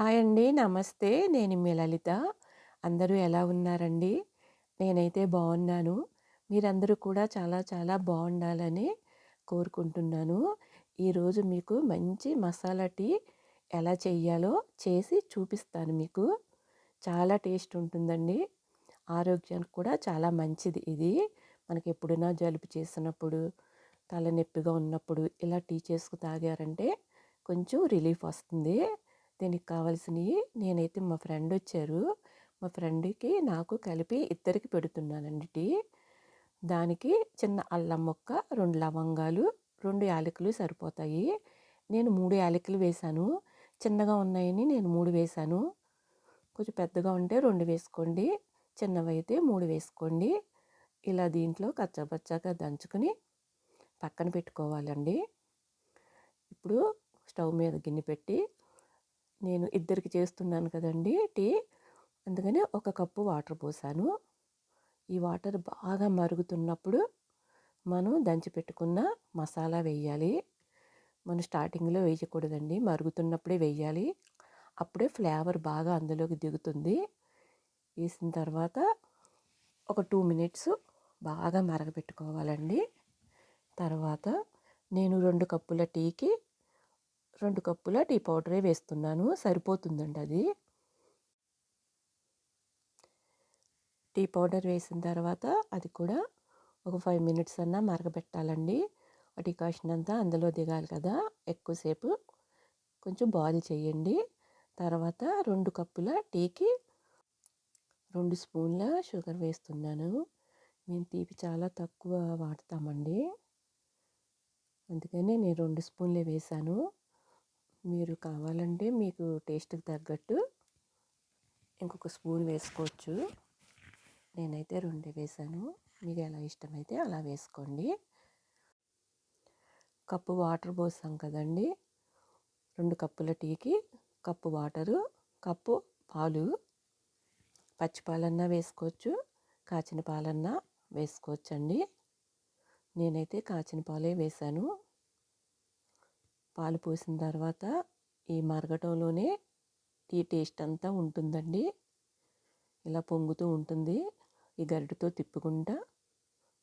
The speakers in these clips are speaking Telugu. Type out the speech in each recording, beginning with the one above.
హాయ్ అండి. నమస్తే. నేను మీ లలిత. అందరూ ఎలా ఉన్నారండి? నేనైతే బాగున్నాను మీరందరూ కూడా చాలా చాలా బాగుండాలని కోరుకుంటున్నాను. ఈరోజు మీకు మంచి మసాలా టీ ఎలా చేయాలో చేసి చూపిస్తాను మీకు. చాలా టేస్ట్ ఉంటుందండి. ఆరోగ్యానికి కూడా చాలా మంచిది ఇది. మనకి ఎప్పుడైనా జలుబు చేసినప్పుడు, తలనొప్పిగా ఉన్నప్పుడు ఇలా టీ చేసుకు తాగారంటే కొంచెం రిలీఫ్ వస్తుంది. దీనికి కావాల్సినవి నేనైతే మా ఫ్రెండ్ వచ్చారు. మా ఫ్రెండ్‌కి నాకు కలిపి ఇద్దరికి పెడుతున్నానండి టీ. దానికి చిన్న అల్లం ముక్క, రెండు లవంగాలు, రెండు యాలకులు సరిపోతాయి. నేను మూడు యాలకులు వేశాను. చిన్నగా ఉన్నాయని నేను మూడు వేశాను. కొంచెం పెద్దగా ఉంటే రెండు వేసుకోండి. చిన్నవైతే మూడు వేసుకోండి. ఇలా దీంట్లో కచ్చాపచ్చాగా దంచుకొని పక్కన పెట్టుకోవాలండి. ఇప్పుడు స్టవ్ మీద గిన్నె పెట్టి నేను ఇద్దరికి చేస్తున్నాను కదండి టీ. అందుకని ఒక కప్పు వాటర్ పోసాను. ఈ వాటర్ బాగా మరుగుతున్నప్పుడు మనం దంచి పెట్టుకున్న మసాలా వేయాలి. మనం స్టార్టింగ్‌లో వేయకూడదండి. మరుగుతున్నప్పుడే వేయాలి. అప్పుడే ఫ్లేవర్ బాగా అందులోకి దిగుతుంది. వేసిన తర్వాత ఒక టూ మినిట్స్ బాగా మరగపెట్టుకోవాలండి. తర్వాత నేను రెండు కప్పుల టీకి రెండు కప్పుల టీ పౌడరే వేస్తున్నాను. సరిపోతుందండి అది. టీ పౌడర్ వేసిన తర్వాత అది కూడా ఒక ఫైవ్ మినిట్స్ అన్నా మరగబెట్టాలండి. ఆ డికాషన్ అంతా అందులో దిగాలి కదా! ఎక్కువసేపు కొంచెం బాయిల్ చేయండి. తర్వాత రెండు కప్పుల టీకి రెండు స్పూన్ల షుగర్ వేస్తున్నాను. మేము తీపి చాలా తక్కువ వాడతామండి. అందుకనే నేను రెండు స్పూన్లే వేశాను. మీరు కావాలంటే మీకు టేస్ట్‌కి తగ్గట్టు ఇంకొక స్పూన్ వేసుకోవచ్చు. నేనైతే రెండు వేసాను మీకు ఎలా ఇష్టమైతే అలా వేసుకోండి. కప్పు వాటర్ పోసాం కదండీ! రెండు కప్పుల టీకి కప్పు వాటరు, కప్పు పాలు. పచ్చి పాలన్నా వేసుకోవచ్చు. కాచిన పాలన్నా వేసుకోవచ్చండి. నేనైతే కాచిన పాలే వేశాను. పాలు పోసిన తర్వాత ఈ మరగటంలోనే టీ టేస్ట్ అంతా ఉంటుందండి. ఇలా పొంగుతూ ఉంటుంది. ఈ గరిటతో తిప్పుకుంటా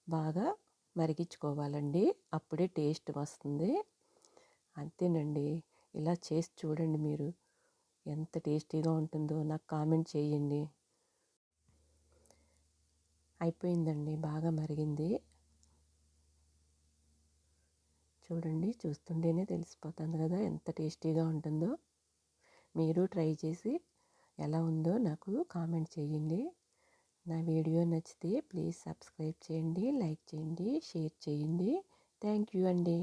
బాగా మరిగించుకోవాలండి. అప్పుడే టేస్ట్ వస్తుంది. అంతేనండి. ఇలా చేసి చూడండి మీరు. ఎంత టేస్టీగా ఉంటుందో నాకు కామెంట్ చేయండి. అయిపోయిందండి. బాగా మరిగింది. చూడండి చూస్తుంటేనే తెలిసిపోతుంది కదా! ఎంత టేస్టీగా ఉంటుందో. మీరు ట్రై చేసి ఎలా ఉందో నాకు కామెంట్ చేయండి. నా వీడియో నచ్చితే ప్లీజ్ సబ్స్క్రైబ్ చేయండి, లైక్ చేయండి, షేర్ చేయండి. థ్యాంక్ యూ అండి.